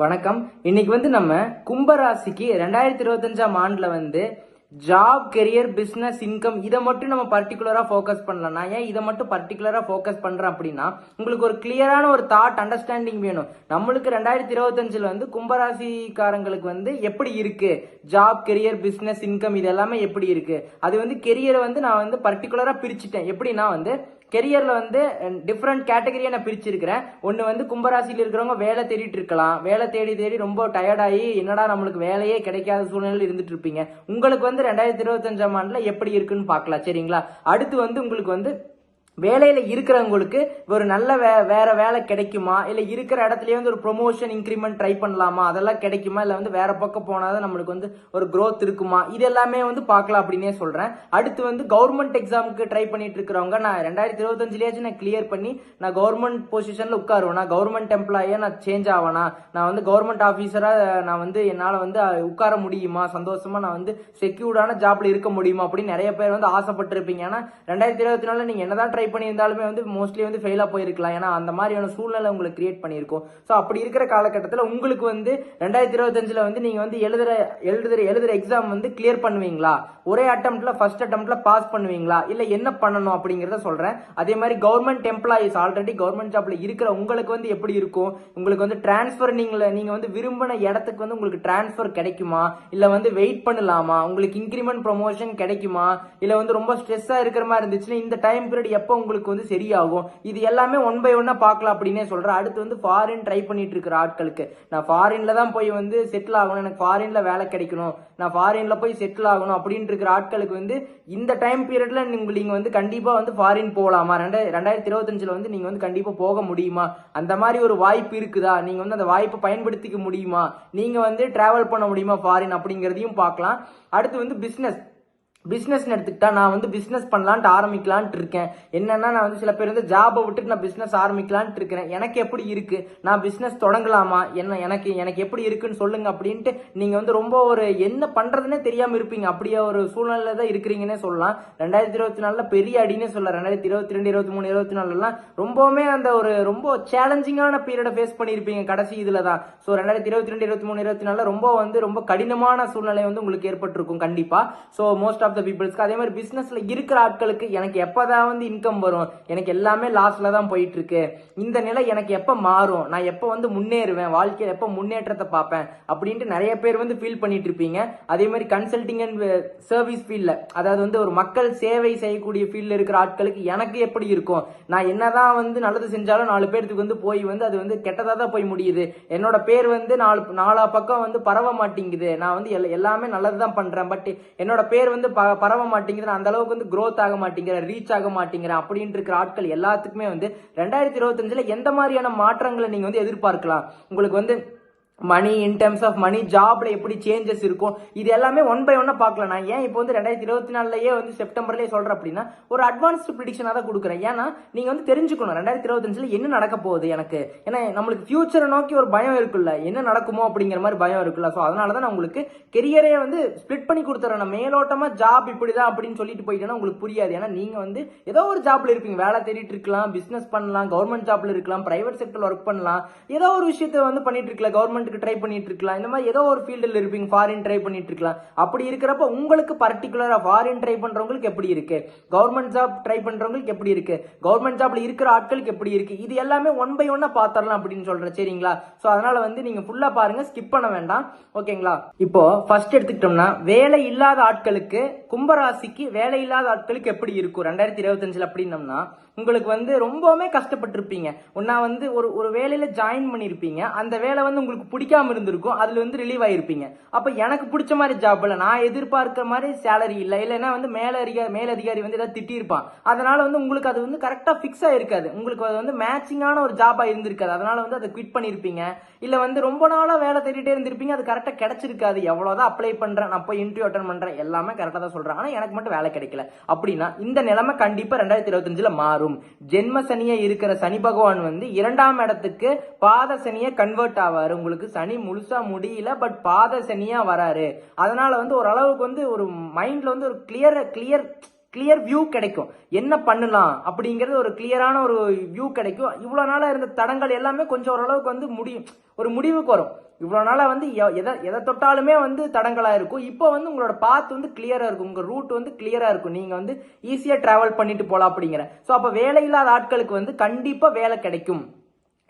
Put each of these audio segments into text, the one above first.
வணக்கம். இன்னைக்கு வந்து நம்ம கும்பராசிக்கு ரெண்டாயிரத்தி இருபத்தஞ்சாம் ஆண்டில் வந்து ஜாப் கெரியர் பிஸ்னஸ் இன்கம் இதை மட்டும் நம்ம பர்டிகுலராக ஃபோக்கஸ் பண்ணலன்னா ஏன் இதை மட்டும் பர்டிகுலராக ஃபோக்கஸ் பண்ணுறேன் அப்படின்னா உங்களுக்கு ஒரு கிளியரான ஒரு தாட் அண்டர்ஸ்டாண்டிங் வேணும். நம்மளுக்கு ரெண்டாயிரத்தி இருபத்தஞ்சில் வந்து கும்பராசிக்காரங்களுக்கு வந்து எப்படி இருக்கு? ஜாப் கெரியர் பிஸ்னஸ் இன்கம் இது எல்லாமே எப்படி இருக்கு? அது வந்து கெரியரை வந்து நான் வந்து பர்டிகுலராக பிரிச்சுட்டேன். எப்படின்னா வந்து கெரியரில் வந்து டிஃப்ரெண்ட் கேட்டகரியை நான் பிரிச்சிருக்கிறேன். ஒன்று வந்து கும்பராசியில் இருக்கிறவங்க வேலை தேடிட்டு இருக்கலாம். வேலை தேடி தேடி ரொம்ப டயர்டாகி என்னடா நம்மளுக்கு வேலையே கிடைக்காத சூழ்நிலையில் இருந்துட்டு இருப்பீங்க. உங்களுக்கு வந்து ரெண்டாயிரத்தி இருபத்தஞ்சாம் ஆண்டில் எப்படி இருக்குன்னு பார்க்கலாம் சரிங்களா? அடுத்து வந்து உங்களுக்கு வந்து வேலையில் இருக்கிறவங்களுக்கு ஒரு நல்ல வே வேற வேலை கிடைக்குமா? இல்லை இருக்கிற இடத்துலயே வந்து ஒரு ப்ரொமோஷன் இன்க்ரிமெண்ட் ட்ரை பண்ணலாமா? அதெல்லாம் கிடைக்குமா? இல்லை வந்து வேற பக்கம் போனாதான் நம்மளுக்கு வந்து ஒரு க்ரோத் இருக்குமா? இது எல்லாமே வந்து பார்க்கலாம் அப்படின்னே சொல்கிறேன் அடுத்து வந்து கவர்மெண்ட் எக்ஸாமுக்கு ட்ரை பண்ணிட்டு இருக்கிறவங்க நான் ரெண்டாயிரத்தி இருபத்தஞ்சிலேயாச்சும் நான் கிளியர் பண்ணி நான் கவர்மெண்ட் பொசிஷனில் உட்காருவேனா? கவர்மெண்ட் எம்ப்ளாயியா நான் சேஞ்ச் ஆவேனா? நான் வந்து கவர்மெண்ட் ஆஃபீஸராக நான் வந்து என்னால் வந்து உட்கார முடியுமா? சந்தோஷமாக நான் வந்து செக்யூர்டான ஜாப்ல இருக்க முடியுமா? அப்படின்னு நிறைய பேர் வந்து ஆசைப்பட்டிருப்பீங்க. ஏன்னா ரெண்டாயிரத்தி இருபத்தி நாளில் நீங்கள் என்ன தான் ட்ரை பண்ணியிருந்தாலுமே வந்து மோஸ்ட்லி வந்து ஃபெயிலாக போயிருக்கலாம். ஏன்னா அந்த மாதிரியான சூழ்நிலை உங்களுக்கு கிரியேட் பண்ணியிருக்கும். ஸோ அப்படி இருக்கிற காலகட்டத்தில் உங்களுக்கு வந்து ரெண்டாயிரத்தி இருபத்தஞ்சில் வந்து நீங்கள் வந்து எழுதுற எழுதுற எழுதுற எக்ஸாம் வந்து கிளியர் பண்ணுவீங்களா? ஒரே அட்டம்ப்ட்ல ஃபர்ஸ்ட் அட்டம்ப்ட்ல பாஸ் பண்ணுவீங்களா? இல்லை என்ன பண்ணணும் அப்படிங்கிறத சொல்கிறேன் அதே மாதிரி கவர்மெண்ட் எம்ப்ளாயிஸ் ஆல்ரெடி கவர்மெண்ட் ஜாப்ல இருக்கிற உங்களுக்கு வந்து எப்படி இருக்கும்? உங்களுக்கு வந்து டிரான்ஸ்ஃபர் நீங்கள் நீங்கள் வந்து விரும்பின இடத்துக்கு வந்து உங்களுக்கு டிரான்ஸ்ஃபர் கிடைக்குமா? இல்லை வந்து வெயிட் பண்ணலாமா? உங்களுக்கு இன்க்ரிமெண்ட் ப்ரொமோஷன் கிடைக்குமா? இல்லை வந்து ரொம்ப ஸ்ட்ரெஸ்ஸாக இருக்கிற மாதிரி இருந்துச்சுன்னா இந்த டைம் பீரியட் எப்போ உங்களுக்கு வந்து சரியாகும். இது எல்லாமே ஒன் பை ஒன்னா பார்க்கலாம் அப்படின்னே சொல்கிறேன் அடுத்து வந்து ஃபாரின் ட்ரை பண்ணிட்டு இருக்கிற ஆட்களுக்கு. நான் ஃபாரின்ல தான் போய் வந்து செட்டில் ஆகணும். எனக்கு ஃபாரின்ல வேலை கிடைக்கணும். நான் ஃபாரின்ல போய் செட்டில் ஆகணும் அப்படின்ட்டு இருக்கிற ஆட்களுக்கு வந்து இந்த டைம் பீரியட்ல நீங்க வந்து கண்டிப்பா வந்து ஃபாரின் போகலாமா ரெண்டாயிரத்தி ரெண்டாயிரத்தி இருபத்தஞ்சுல வந்து நீங்க வந்து கண்டிப்பா போக முடியுமா? அந்த மாதிரி ஒரு வாய்ப்பு இருக்குதா? நீங்க வந்து அந்த வாய்ப்பை பயன்படுத்திக்க முடியுமா? நீங்க வந்து டிராவல் பண்ண முடியுமா ஃபாரின் அப்படிங்கிறதையும் பார்க்கலாம். அடுத்து வந்து பிஸ்னஸ் பிஸ்னஸ்னு எடுத்துக்கிட்டா நான் வந்து பிஸ்னஸ் பண்ணலான்ட்டு ஆரம்பிக்கலான்ட்டு இருக்கேன். என்னன்னா நான் வந்து சில பேர் வந்து ஜாபை விட்டுட்டு நான் பிஸ்னஸ் ஆரம்பிக்கலான்ட்டு இருக்கிறேன். எனக்கு எப்படி இருக்கு? நான் பிஸ்னஸ் தொடங்கலாமா? என்ன எனக்கு எனக்கு எப்படி இருக்குன்னு சொல்லுங்க அப்படின்ட்டு நீங்க வந்து ரொம்ப ஒரு என்ன பண்றதுன்னே தெரியாம இருப்பீங்க. அப்படியே ஒரு சூழ்நிலை தான் இருக்கிறீங்கன்னே சொல்லலாம். ரெண்டாயிரத்தி இருபத்தி நாலுல பெரிய அடினே சொல்லலாம். ரெண்டாயிரத்தி இருபத்தி ரெண்டு இருபத்தி மூணு இருபத்தி நாலுலாம் ரொம்பவுமே அந்த ஒரு ரொம்ப சேலஞ்சிங்கான பீரியடை ஃபேஸ் பண்ணியிருப்பீங்க. கடைசி இதுல தான். ஸோ ரெண்டாயிரத்தி இருபத்தி ரெண்டு இருபத்தி மூணு இருபத்தி நாலுல ரொம்ப வந்து ரொம்ப கடினமான சூழ்நிலை வந்து உங்களுக்கு ஏற்பட்டிருக்கும். கண்டிப்பா. ஸோ மோஸ்ட் ஆஃப் த பீப்புள்ஸ்க்கு அதே மாதிரி பிஸ்னஸில் இருக்கிற ஆட்களுக்கு எனக்கு எப்பதான் வந்து இன்கம் வரும். எனக்கு எல்லாமே லாஸில் தான் போயிட்டு இருக்கு இந்த நிலை எனக்கு எப்போ மாறும்? நான் எப்போ வந்து முன்னேறுவேன்? வாழ்க்கையில் எப்போ முன்னேற்றத்தை பார்ப்பேன்? அப்படின்ட்டு நிறைய பேர் வந்து ஃபீல் பண்ணிட்டு இருப்பீங்க. அதே மாதிரி கன்சல்டிங் அண்ட் சர்வீஸ் ஃபீல்டில் அதாவது வந்து ஒரு மக்கள் சேவை செய்யக்கூடிய ஃபீல்டில் இருக்கிற ஆட்களுக்கு எனக்கு எப்படி இருக்கும்? நான் என்னதான் வந்து நல்லது செஞ்சாலும் நாலு பேர்த்துக்கு வந்து போய் வந்து அது வந்து கெட்டதாக தான் போய் முடியுது. என்னோட பேர் வந்து நாலு நாலா பக்கம் வந்து பரவ மாட்டேங்குது. நான் வந்து எல்லா- எல்லாமே நல்லது தான் பண்ணுறேன் பட் என்னோட பேர் வந்து ப- பரவ மாட்டேங்குது அந்த அளவுக்கு வந்து க்ரோத் ஆக மாட்டேங்கிறேன் ரீச் ஆக மாட்டேங்கிறேன் அப்படின்ட்டு இருக்கிற ஆட்கள் எல்லாத்துக்குமே வந்து ரெண்டாயிரத்தி இருபத்தஞ்சுல எந்த மாதிரியான மாற்றங்களை நீங்க வந்து எதிர்பார்க்கலாம்? உங்களுக்கு வந்து மணி இன் டேர்ம்ஸ் ஆஃப் மணி ஜாப்ல எப்படி சேஞ்சஸ் இருக்கும் இது எல்லாமே ஒன் பை ஒன்னா பார்க்கலாம். நான் ஏன் இப்போ வந்து ரெண்டாயிரத்தி இருபத்தி நாலுலயே வந்து செப்டம்பர்லயே சொல்றேன் அப்படின்னா ஒரு அட்வான்ஸ்டு ப்ரிடிக்ஷனாக தான் கொடுக்குறேன். ஏன்னா நீங்க வந்து தெரிஞ்சுக்கணும் ரெண்டாயிரத்தி இருபத்தஞ்சுல என்ன நடக்க போகுது எனக்கு? ஏன்னா நம்மளுக்கு ஃபியூச்சரை நோக்கி ஒரு பயம் இருக்குல்ல என்ன நடக்குமோ அப்படிங்கிற மாதிரி பயம் இருக்குல்ல. ஸோ அதனால தான் நான் உங்களுக்கு கெரியரே வந்து ஸ்ப்ளிட் பண்ணி கொடுத்துறேன். நான் மேலோட்டமா ஜாப் இப்படிதான் அப்படின்னு சொல்லிட்டு போயிட்டேன்னா உங்களுக்கு புரியாது. ஏன்னா நீங்க வந்து ஏதோ ஒரு ஜாப்ல இருப்பீங்க. வேலை தேடிட்டு இருக்கலாம் பிசினஸ் பண்ணலாம் கவர்மெண்ட் ஜாப்ல இருக்கலாம் பிரைவேட் செக்டர்ல ஒர்க் பண்ணலாம். ஏதோ ஒரு விஷயத்த வந்து பண்ணிட்டு இருக்கலாம். கவர்மெண்ட்டுக்கு ட்ரை பண்ணிட்டு இருக்கலாம் இந்த மாதிரி ஏதோ ஒரு ஃபீல்டில் இருப்பீங்க ஃபாரின் ட்ரை பண்ணிட்டு இருக்கலாம் அப்படி இருக்கிறப்ப உங்களுக்கு பர்டிகுலராக ஃபாரின் ட்ரை பண்றவங்களுக்கு எப்படி இருக்கு? கவர்மெண்ட் ஜாப் ட்ரை பண்றவங்களுக்கு எப்படி இருக்கு? கவர்மெண்ட் ஜாப்ல இருக்கிற ஆட்களுக்கு எப்படி இருக்கு? இது எல்லாமே ஒன் பை ஒன்னா பாத்திரலாம் அப்படின்னு சொல்றேன் சரிங்களா? சோ அதனால வந்து நீங்க ஃபுல்லா பாருங்க ஸ்கிப் பண்ண வேண்டாம். ஓகேங்களா? இப்போ ஃபர்ஸ்ட் எடுத்துக்கிட்டோம்னா வேலை இல்லாத ஆட்களுக்கு கும்பராசிக்கு வேலை இல்லாத ஆட்களுக்கு எப்படி இருக்கும்? ரெண்டாயிரத்தி இருபத்தஞ்சுல அப்படின்னம்னா உங்களுக்கு வந்து ரொம்பவுமே கஷ்டப்பட்டிருப்பீங்க. ஒன்னா வந்து ஒரு ஒரு வேலையில ஜாயின் பண்ணிருப்பீங்க. அந்த வேலை வந்து உங்களுக்கு பிடிக்காம இருந்திருக்கும் அதுல வந்து ரிலீவ் ஆயிருப்பீங்க. அப்ப எனக்கு பிடிச்ச மாதிரி ஜாப் இல்லை நான் எதிர்பார்க்கிற மாதிரி சேலரி இல்லை. இல்லைன்னா வந்து மேலதிகாரி மேலதிகாரி வந்து ஏதாவது திட்டியிருப்பான். அதனால வந்து உங்களுக்கு அது வந்து கரெக்டா ஃபிக்ஸ் ஆயிருக்காது. உங்களுக்கு அது வந்து மேட்சிங்கான ஒரு ஜாபா இருந்திருக்காது. அதனால வந்து அதை குவிட் பண்ணிருப்பீங்க இல்ல வந்து ரொம்ப நாளா வேலை தேடிட்டே இருந்திருப்பீங்க. அது கரெக்டா கிடைச்சிருக்காது. எவ்வளவுதான் அப்ளை பண்றேன் நான் போய் இன்டர்வியூ அட்டன் பண்றேன் எல்லாமே கரெக்டா தான் சொல்றேன். ஆனா எனக்கு மட்டும் வேலை கிடைக்கல. அப்படின்னா இந்த நிலைமை கண்டிப்பா ரெண்டாயிரத்தி இருபத்தஞ்சுல மாறும். ஜென்ம சனியை இருக்கிற சனி பகவான் வந்து இரண்டாம் இடத்துக்கு பாத சனியை கன்வெர்ட் ஆவார். உங்களுக்கு சனி முழுசா முடியல பட் பாத சனியா வராரு. அதனால வந்து ஓரளவுக்கு வந்து ஒரு மைண்ட்ல வந்து ஒரு கிளியர் கிளியர் கிளியர் வியூ கிடைக்கும். என்ன பண்ணலாம் அப்படிங்கிறது ஒரு கிளியரான ஒரு வியூ கிடைக்கும். இவ்வளோ நாளாக இருந்த தடங்கள் எல்லாமே கொஞ்சம் ஓரளவுக்கு வந்து முடியும் ஒரு முடிவுக்கு வரும். இவ்வளோ நாளாக வந்து எ- எதை எதை தொட்டாலுமே வந்து தடங்களாக இருக்கும். இப்போ வந்து உங்களோட பாத் வந்து கிளியராக இருக்கும். உங்கள் ரூட் வந்து கிளியராக இருக்கும். நீங்கள் வந்து ஈஸியாக ட்ராவல் பண்ணிட்டு போகலாம் அப்படிங்கிற. ஸோ அப்போ வேலை இல்லாத ஆட்களுக்கு வந்து கண்டிப்பாக வேலை கிடைக்கும்.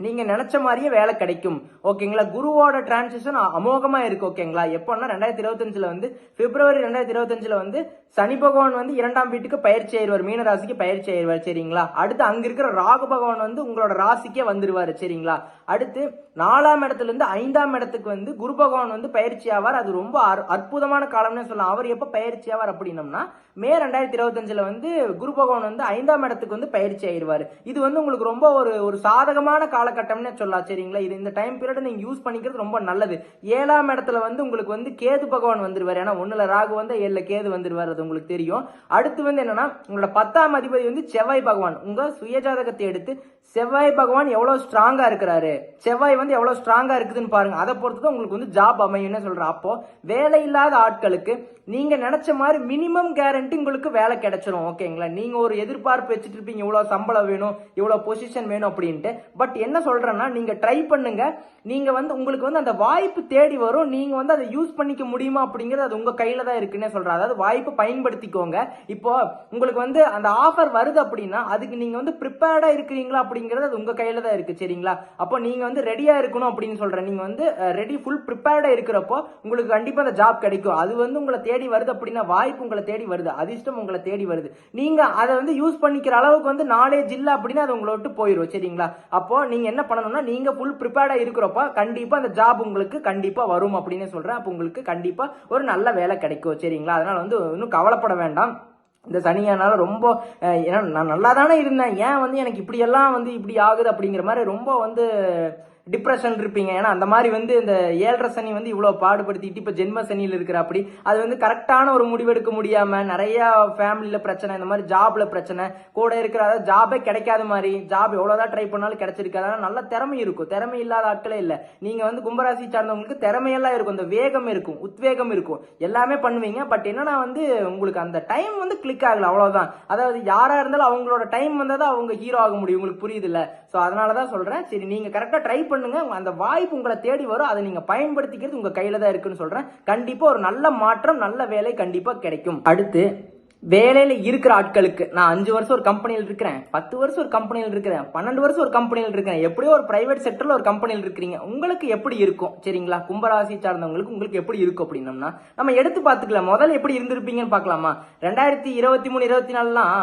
நீங்க நினைச்ச மாதிரியே வேலை கிடைக்கும். ஓகேங்களா? குருவோட டிரான்சிஷன் அமோகமா இருக்கு ஓகேங்களா? எப்போன்னா ரெண்டாயிரத்தி இருபத்தஞ்சுல வந்து பிப்ரவரி ரெண்டாயிரத்தி இருபத்தஞ்சுல வந்து சனி பகவான் வந்து இரண்டாம் வீட்டுக்கு பயிற்சி ஆயிடுவார் மீன ராசிக்கு பயிற்சி ஆயிடுவார் சரிங்களா? அடுத்து அங்க இருக்கிற ராகு பகவான் வந்து உங்களோட ராசிக்கே வந்துருவாரு சரிங்களா? அடுத்து நாலாம் இடத்துல இருந்து ஐந்தாம் இடத்துக்கு வந்து குரு பகவான் வந்து பயிற்சி ஆவார். அது ரொம்ப அற்புதமான காலம்னு சொல்லலாம். அவர் எப்ப பயிற்சி ஆவார் அப்படின்னம்னா மே ரெண்டாயிரத்தி இருபத்தஞ்சுல வந்து குரு பகவான் வந்து ஐந்தாம் இடத்துக்கு வந்து பயிற்சி ஆயிடுவார். இது வந்து உங்களுக்கு ரொம்ப ஒரு ஒரு சாதகமான காலகட்டம்னு சொல்லலாம் சரிங்களா? இது இந்த டைம் பீரியட் நீங்க யூஸ் பண்ணிக்கிறது ரொம்ப நல்லது. ஏழாம் இடத்துல வந்து உங்களுக்கு வந்து கேது பகவான் வந்துருவார். ஏன்னா ஒண்ணுல ராகு வந்து ஏழுல கேது வந்துருவார். அது உங்களுக்கு தெரியும். அடுத்து வந்து என்னன்னா உங்களோட பத்தாம் அதிபதி வந்து செவ்வாய் பகவான். உங்க சுயஜாதகத்தை எடுத்து செவ்வாய் பகவான் எவ்வளவு ஸ்ட்ராங்கா இருக்கிறாரு? செவ்வாய் வந்து எவ்வளவு ஸ்ட்ராங்கா இருக்குதுன்னு பாருங்க. அதை பொறுத்து தான் உங்களுக்கு வந்து ஜாப் அமையும்னு சொல்றேன் அப்போ வேலை இல்லாத ஆட்களுக்கு நீங்க நினைச்ச மாதிரி மினிமம் கேரண்டி உங்களுக்கு வேலை கிடைச்சிரும் ஓகேங்களா? நீங்க ஒரு எதிர்பார்ப்பு வச்சுட்டு இருப்பீங்க இவ்வளவு சம்பளம் வேணும் இவ்வளவு பொசிஷன் வேணும் அப்படின்ட்டு. பட் என்ன சொல்றேன்னா நீங்க ட்ரை பண்ணுங்க. நீங்க வந்து உங்களுக்கு வந்து அந்த வாய்ப்பு தேடி வரும். நீங்க வந்து அதை யூஸ் பண்ணிக்க முடியுமா அப்படிங்கிறது அது உங்க கையில தான் இருக்குன்னே சொல்றேன். அதாவது வாய்ப்பு பயன்படுத்திக்கோங்க. இப்போ உங்களுக்கு வந்து அந்த ஆஃபர் வருது அப்படின்னா அதுக்கு நீங்க வந்து ப்ரிப்பேர்டா இருக்கிறீங்களா அப்படிங்கிறது அது உங்க கையில தான் இருக்கு சரிங்களா? அப்போ நீங்க வந்து ரெடியா இருக்கணும் அப்படின்னு சொல்றேன். நீங்க வந்து ரெடி ஃபுல் ப்ரிப்பேர்டா இருக்கிறப்போ உங்களுக்கு கண்டிப்பா அந்த ஜாப் கிடைக்கும். அது வந்து உங்களை தேடி தேடி வருது அப்படின்னா வாய்ப்பு உங்களை தேடி வருது அதிர்ஷ்டம் உங்களை தேடி வருது. நீங்க அதை வந்து யூஸ் பண்ணிக்கிற அளவுக்கு வந்து நாலேஜ் இல்லை அப்படின்னா அது உங்களை விட்டு போயிடும் சரிங்களா? அப்போ நீங்க என்ன பண்ணணும்னா நீங்க ஃபுல் ப்ரிப்பேர்டா இருக்கிறப்ப கண்டிப்பா அந்த ஜாப் உங்களுக்கு கண்டிப்பா வரும் அப்படின்னு சொல்றேன். அப்போ உங்களுக்கு கண்டிப்பா ஒரு நல்ல வேலை கிடைக்கும் சரிங்களா? அதனால வந்து இன்னும் கவலைப்பட வேண்டாம். இந்த சனியானால ரொம்ப ஏன்னா நான் நல்லா தானே இருந்தேன். ஏன் வந்து எனக்கு இப்படியெல்லாம் வந்து இப்படி ஆகுது அப்படிங்கிற மாதிரி ரொம்ப வந்து டிப்ரெஷன் இருப்பீங்க. ஏன்னா அந்த மாதிரி வந்து இந்த ஏழரை சனி வந்து இவ்வளோ பாடுபடுத்திட்டு இப்போ ஜென்ம சனியில் இருக்கிற அப்படி அது வந்து கரெக்டான ஒரு முடிவெடுக்க முடியாம நிறைய ஃபேமிலியில் பிரச்சனை இந்த மாதிரி ஜாப்ல பிரச்சனை கூட இருக்கிற அதாவது ஜாபே கிடைக்காத மாதிரி ஜாப் எவ்வளோதான் ட்ரை பண்ணாலும் கிடைச்சிருக்காது. ஆனால் நல்ல திறமை இருக்கும். திறமை இல்லாத ஆட்களே இல்லை. நீங்க வந்து கும்பராசி சார்ந்தவங்களுக்கு திறமையெல்லாம் இருக்கும். இந்த வேகம் இருக்கும். உத்வேகம் இருக்கும். எல்லாமே பண்ணுவீங்க. பட் என்னன்னா வந்து உங்களுக்கு அந்த டைம் வந்து கிளிக் ஆகல. அவ்வளோதான் அதாவது யாரா இருந்தாலும் அவங்களோட டைம் வந்தால் தான் அவங்க ஹீரோ ஆக முடியும். உங்களுக்கு புரியுது ஸோ சோ அதனால தான் சொல்றேன். சரி நீங்க கரெக்டாக ட்ரை பண்ணி பண்ணுங்க. அந்த வாய்ப்பு உங்களை தேடி வரும். அதை நீங்க பயன்படுத்திக்கிறது உங்க கையில தான் இருக்குன்னு சொல்றேன். கண்டிப்பா ஒரு நல்ல மாற்றம் நல்ல வேலை கண்டிப்பா கிடைக்கும். அடுத்து வேலையில இருக்கிற ஆட்களுக்கு நான் அஞ்சு வருஷம் ஒரு கம்பெனியில் இருக்கிறேன். பத்து வருஷம் ஒரு கம்பெனியில் இருக்கிறேன். பன்னெண்டு வருஷம் ஒரு கம்பெனியில் இருக்கிறேன். எப்படியோ ஒரு பிரைவேட் செக்டர்ல ஒரு கம்பெனியில் இருக்கிறீங்க. உங்களுக்கு எப்படி இருக்கும்? சரிங்களா? கும்பராசி சார்ந்தவங்களுக்கு உங்களுக்கு எப்படி இருக்கும் அப்படின்னம்னா நம்ம எடுத்து பார்த்துக்கலாம். முதல்ல எப்படி இருந்திருப்பீங்கன்னு பார்க்கலாமா? ரெண்டாயிரத்தி இருபத்தி மூணு இருபத்தி நாலுலாம்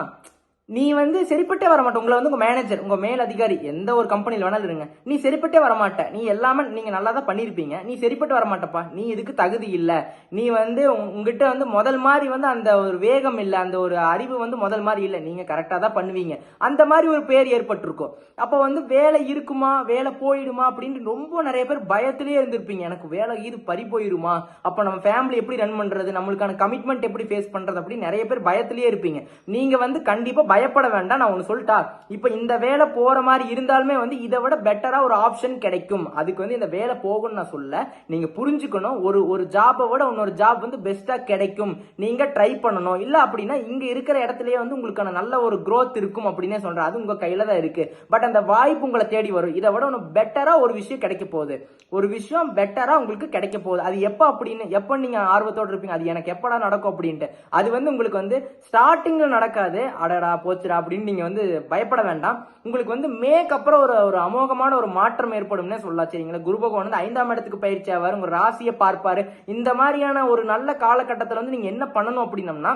நீ வந்து சரிப்பட்டே வர மாட்ட உங்களை வந்து உங்க மேனேஜர் உங்க மேல் அதிகாரி எந்த ஒரு கம்பெனியில் வேணாலும் இருங்க. நீ சரிப்பட்டே வரமாட்ட நீ எல்லாமே நீங்க நல்லா தான் பண்ணியிருப்பீங்க நீ சரிப்பட்டு வர மாட்டப்பா நீ இதுக்கு தகுதி இல்லை. நீ வந்து உங்ககிட்ட வந்து முதல் மாதிரி வந்து அந்த ஒரு வேகம் இல்லை அந்த ஒரு அறிவு வந்து முதல் மாதிரி இல்லை. நீங்க கரெக்டாக தான் பண்ணுவீங்க. அந்த மாதிரி ஒரு பேர் ஏற்பட்டிருக்கும். அப்போ வந்து வேலை இருக்குமா வேலை போயிடுமா அப்படின்னு ரொம்ப நிறைய பேர் பயத்திலே இருந்திருப்பீங்க. எனக்கு வேலை இது பறி போயிருமா? அப்போ நம்ம ஃபேமிலி எப்படி ரன் பண்றது? நம்மளுக்கான கமிட்மெண்ட் எப்படி ஃபேஸ் பண்றது? அப்படின்னு நிறைய பேர் பயத்திலே இருப்பீங்க. நீங்க வந்து கண்டிப்பா பயப்பட வேண்டாம் நான் ஒன்று சொல்லிட்டா இப்போ இந்த வேலை போகிற மாதிரி இருந்தாலுமே வந்து இதை விட பெட்டராக ஒரு ஆப்ஷன் கிடைக்கும். அதுக்கு வந்து இந்த வேலை போகும்னு நான் சொல்ல நீங்கள் புரிஞ்சுக்கணும். ஒரு ஒரு ஜாபை விட இன்னொரு ஜாப் வந்து பெஸ்ட்டாக கிடைக்கும். நீங்கள் ட்ரை பண்ணணும். இல்லை அப்படின்னா இங்கே இருக்கிற இடத்துலயே வந்து உங்களுக்கான நல்ல ஒரு க்ரோத் இருக்கும் அப்படின்னே சொல்கிறேன் அது உங்கள் கையில் தான் இருக்குது பட் அந்த வாய்ப்பு உங்களை தேடி வரும். இதை விட ஒன்று பெட்டராக ஒரு விஷயம் கிடைக்க போகுது. ஒரு விஷயம் பெட்டராக உங்களுக்கு கிடைக்க போகுது. அது எப்போ அப்படின்னு எப்போ நீங்கள் ஆர்வத்தோடு இருப்பீங்க? அது எனக்கு எப்படா நடக்கும் அப்படின்ட்டு. அது வந்து உங்களுக்கு வந்து ஸ்டார்டிங்கில் நடக்காது. அடடா போச்சுடா அப்படின்னு நீங்க வந்து பயப்பட வேண்டாம். உங்களுக்கு வந்து மேக்கு அப்புறம் ஒரு ஒரு அமோகமான ஒரு மாற்றம் ஏற்படும்னே சொல்லலாம். சரிங்களா? குரு பகவான் வந்து ஐந்தாம் இடத்துக்கு பயிற்சி ஆவார். உங்க ராசியை பார்ப்பாரு. இந்த மாதிரியான ஒரு நல்ல காலகட்டத்தில் வந்து நீங்க என்ன பண்ணணும் அப்படின்னம்னா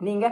நீங்க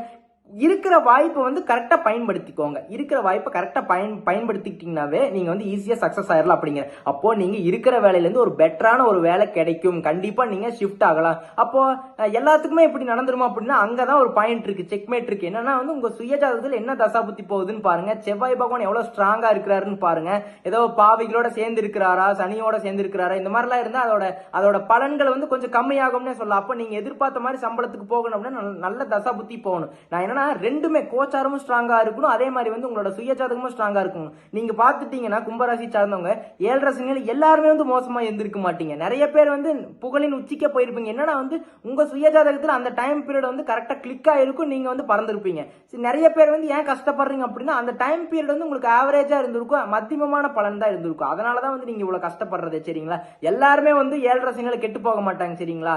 இருக்கிற வாய்ப்பை வந்து கரெக்டாக பயன்படுத்திக்கோங்க. இருக்கிற வாய்ப்பை கரெக்டாக பயன் பயன்படுத்திக்கிட்டிங்கனாவே நீங்கள் வந்து ஈஸியாக சக்ஸஸ் ஆயிடலாம் அப்படிங்கிற. அப்போது நீங்கள் இருக்கிற வேலையிலேருந்து ஒரு பெட்டரான ஒரு வேலை கிடைக்கும். கண்டிப்பாக நீங்கள் ஷிஃப்ட் ஆகலாம். அப்போது எல்லாத்துக்குமே இப்படி நடந்துருமா அப்படின்னா அங்கே தான் ஒரு பாயிண்ட் இருக்குது செக்மேட் இருக்குது என்னன்னா வந்து உங்கள் சுயஜாதத்தில் என்ன தசாபுத்தி போகுதுன்னு பாருங்கள் செவ்வாய் பகவான் எவ்வளோ ஸ்ட்ராங்காக இருக்கிறாருன்னு பாருங்கள் ஏதோ பாவிகளோட சேர்ந்து இருக்கிறாரா சனியோட சேர்ந்து இருக்கிறாரா இந்த மாதிரிலாம் இருந்தால் அதோட அதோட பலன்கள் வந்து கொஞ்சம் கம்மியாகும்னே சொல்லலாம். அப்போ நீங்கள் எதிர்பார்த்த மாதிரி சம்பளத்துக்கு போகணும் அப்படின்னா நல்ல- தசா தசாபுத்தி போகணும். நான் என்ன ஏன்னா ரெண்டுமே கோச்சாரமும் ஸ்ட்ராங்காக இருக்கணும். அதே மாதிரி வந்து உங்களோட சுயஜாதகமும் ஸ்ட்ராங்காக இருக்கணும். நீங்கள் பார்த்துட்டீங்கன்னா கும்பராசி சார்ந்தவங்க ஏழரை சனிகள் எல்லாருமே வந்து மோசமாக இருந்திருக்க மாட்டீங்க. நிறைய பேர் வந்து புகழின் உச்சிக்க போயிருப்பீங்க. என்னன்னா வந்து உங்கள் சுயஜாதகத்தில் அந்த டைம் பீரியட் வந்து கரெக்டாக கிளிக்காக இருக்கும் நீங்கள் வந்து பறந்துருப்பீங்க. நிறைய பேர் வந்து ஏன் கஷ்டப்படுறீங்க அப்படின்னா அந்த டைம் பீரியட் வந்து உங்களுக்கு ஆவரேஜாக இருந்திருக்கும். மத்தியமமான பலன் தான் இருந்திருக்கும். அதனாலதான் வந்து நீங்கள் இவ்வளோ கஷ்டப்படுறது சரிங்களா? எல்லாருமே வந்து ஏழரை சனிகளை கெட்டு போக மாட்டாங்க சரிங்களா?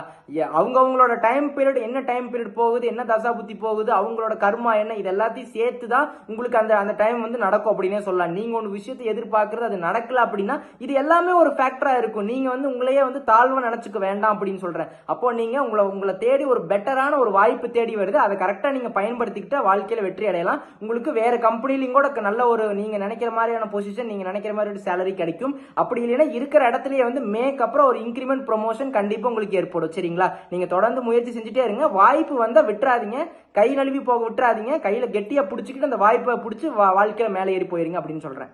அவங்க அவங்களோட டைம் பீரியட் என்ன டைம் பீரியட் போகுது என்ன தசா புத்தி போகுது அவங்களோட கர்மா என்ன இது எல்லாத்தையும் சேர்த்து தான் உங்களுக்கு அந்த அந்த டைம் வந்து நடக்கும் அப்படின்னே சொல்லலாம். நீங்க ஒன்று விஷயத்தை எதிர்பார்க்கறது அது நடக்கல அப்படின்னா இது எல்லாமே ஒரு ஃபேக்டரா இருக்கும். நீங்க வந்து உங்களையே வந்து தாழ்வாக நினைச்சுக்க வேண்டாம் அப்படின்னு சொல்றேன். அப்போ நீங்க உங்களை உங்களை தேடி ஒரு பெட்டரான ஒரு வாய்ப்பு தேடி வருது. அதை கரெக்டா நீங்க பயன்படுத்திக்கிட்டு வாழ்க்கையில வெற்றி அடையலாம். உங்களுக்கு வேற கம்பெனிலையும் கூட நல்ல ஒரு நீங்க நினைக்கிற மாதிரியான பொசிஷன் நீங்க நினைக்கிற மாதிரி சேலரி கிடைக்கும். அப்படி இல்லைன்னா இருக்கிற இடத்துலயே வந்து மேக் அப்புறம் ஒரு இன்க்ரிமெண்ட் ப்ரொமோஷன் கண்டிப்பா உங்களுக்கு ஏற்படும். சரிங்களா? நீங்க தொடர்ந்து முயற்சி செஞ்சுட்டே இருங்க. வாய்ப்பு வந்தா விட்டுறாதீங்க. கை நழுவி போக விட்டுறாதீங்க. கையில் கெட்டியா பிடிச்சிக்கிட்டு அந்த வாய்ப்பை பிடிச்சி வா வாழ்க்கையில் மேலே ஏறி போயிருங்க அப்படின்னு சொல்றேன்.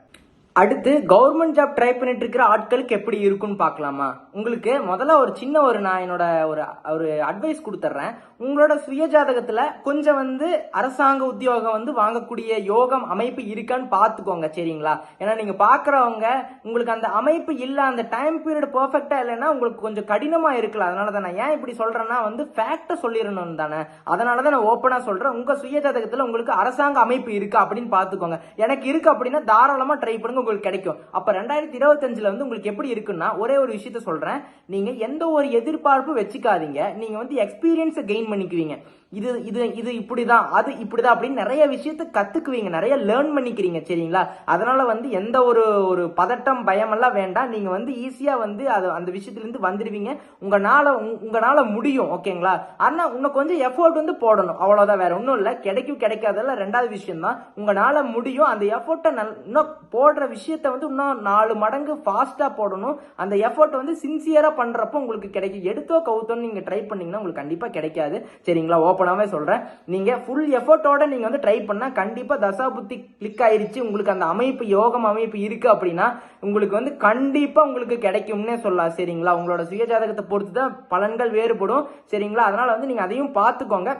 அடுத்து கவர்மெண்ட் ஜாப் ட்ரை பண்ணிட்டு இருக்கிற ஆட்களுக்கு எப்படி இருக்குன்னு பார்க்கலாமா? உங்களுக்கு முதல்ல ஒரு சின்ன ஒரு நான் என்னோட ஒரு ஒரு அட்வைஸ் கொடுத்துட்றேன் உங்களோட சுய ஜாதகத்தில் கொஞ்சம் வந்து அரசாங்க உத்தியோகம் வந்து வாங்கக்கூடிய யோகம் அமைப்பு இருக்கான்னு பார்த்துக்கோங்க சரிங்களா? ஏன்னா நீங்கள் பார்க்குறவங்க உங்களுக்கு அந்த அமைப்பு இல்லை அந்த டைம் பீரியட் பர்ஃபெக்டாக இல்லைன்னா உங்களுக்கு கொஞ்சம் கடினமாக இருக்கலாம். அதனால தான் நான் ஏன் இப்படி சொல்கிறேன்னா வந்து ஃபேக்டை சொல்லிடணும் தானே. அதனால தான் நான் ஓப்பனாக சொல்கிறேன் உங்கள் சுய ஜாதகத்தில் உங்களுக்கு அரசாங்க அமைப்பு இருக்கா அப்படின்னு பார்த்துக்கோங்க. எனக்கு இருக்கு அப்படின்னா தாராளமாக ட்ரை பண்ணுங்க. உங்களுக்கு கிடைக்கும். அப்ப ரெண்டாயிரத்தி இருபத்தஞ்சுல வந்து உங்களுக்கு எப்படி இருக்குன்னா ஒரே ஒரு விஷயத்த சொல்றேன். நீங்க எந்த ஒரு எதிர்பார்ப்பு வச்சுக்காதீங்க. நீங்க வந்து எக்ஸ்பீரியன்ஸை கெயின் பண்ணிக்குவீங்க. இது இது இது இப்படிதான் அது இப்படிதான் அப்படின்னு நிறைய விஷயத்த கத்துக்குவீங்க. நிறைய லேர்ன் பண்ணிக்கிறீங்க சரிங்களா? அதனால வந்து எந்த ஒரு ஒரு பதட்டம் பயம் எல்லாம் வேண்டாம். நீங்க வந்து ஈஸியா வந்து அது அந்த விஷயத்துல இருந்து வந்துடுவீங்க. உங்களால உங்க- உங்களால முடியும் ஓகேங்களா? ஆனா இன்னும் கொஞ்சம் எஃபோர்ட் வந்து போடணும். அவ்வளவுதான் வேற ஒன்றும் இல்லை. கிடைக்கும் கிடைக்காதெல்லாம் ரெண்டாவது விஷயம் தான் உங்களால முடியும் அந்த எஃபோர்ட்டை நல் இன்னும் போடுற விஷயத்த வந்து இன்னும் நாலு மடங்கு ஃபாஸ்டா போடணும். அந்த எஃபோர்ட் வந்து சின்சியரா பண்றப்போ உங்களுக்கு கிடைக்கும். எடுத்தோ கவுத்தோன்னு நீங்க ட்ரை பண்ணீங்கன்னா உங்களுக்கு கண்டிப்பா கிடைக்காது. சரிங்களா? ஓப்பனாகவே சொல்றேன். நீங்கள் ஃபுல் எஃபோர்ட்டோட நீங்கள் வந்து ட்ரை பண்ணால் கண்டிப்பாக தசாபுத்தி கிளிக் ஆயிருச்சு. உங்களுக்கு அந்த அமைப்பு யோகம் அமைப்பு இருக்கு அப்படின்னா உங்களுக்கு வந்து கண்டிப்பாக உங்களுக்கு கிடைக்கும்னே சொல்லலாம். சரிங்களா? உங்களோட சுயஜாதகத்தை பொறுத்து தான் பலன்கள் வேறுபடும். சரிங்களா? அதனால் வந்து நீங்கள் அதையும் பார்த்துக்கோங்க.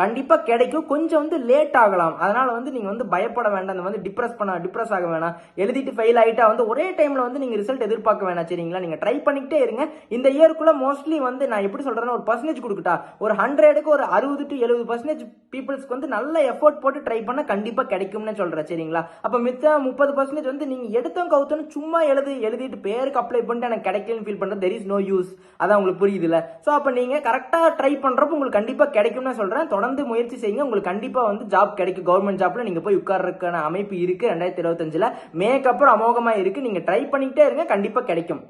கண்டிப்பா கிடைக்கும். கொஞ்சம் வந்து லேட் ஆகலாம். அதனால வந்து நீங்க வந்து பயப்பட வேண்டாம். இந்த வந்து டிப்ரெஸ் பண்ண டிப்ரெஸ் ஆக வேணாம். எழுதிட்டு ஃபெயில் ஆகிட்டா வந்து ஒரே டைம்ல வந்து நீங்க ரிசல்ட் எதிர்பார்க்க வேணாம். சரிங்களா? நீங்க ட்ரை பண்ணிக்கிட்டே இருங்க. இந்த இயர்க்குள்ள மோஸ்ட்லி வந்து நான் எப்படி சொல்றேன்னா ஒரு பர்சன்டேஜ் கொடுக்கட்டா. ஒரு ஹண்ட்ரடுக்கு ஒரு அறுபது டு எழுபது பர்சன்டேஜ் பீப்புள்ஸ்க்கு வந்து நல்ல எஃபோர்ட் போட்டு ட்ரை பண்ண கண்டிப்பா கிடைக்கும்னு சொல்றேன். சரிங்களா? அப்ப மித்த முப்பது பர்சன்டேஜ் வந்து நீங்க எடுத்தோம் கவுத்தோன்னு சும்மா எழுதி எழுதிட்டு பேருக்கு அப்ளை பண்ணிட்டு எனக்கு கிடைக்கலன்னு ஃபீல் பண்றது தெர் இஸ் நோ யூஸ் அதான் உங்களுக்கு புரியுதுல்ல? ஸோ அப்ப நீங்க கரெக்டா ட்ரை பண்ணுறப்போ உங்களுக்கு கண்டிப்பா கிடைக்கும்னு சொல்றேன். தொடர்ந்து முயற்சி செய்யுங்க. உங்களுக்கு கண்டிப்பாக வந்து ஜாப் கிடைக்கும். கவர்மெண்ட் ஜாப்பில் நீங்கள் போய் உட்கார்றதுக்கான அமைப்பு இருக்குது ரெண்டாயிரத்தி இருபத்தஞ்சில் மேக்கப்புறம் அமோகமாக இருக்குது நீங்கள் ட்ரை பண்ணிக்கிட்டே இருங்க. கண்டிப்பாக கிடைக்கும்.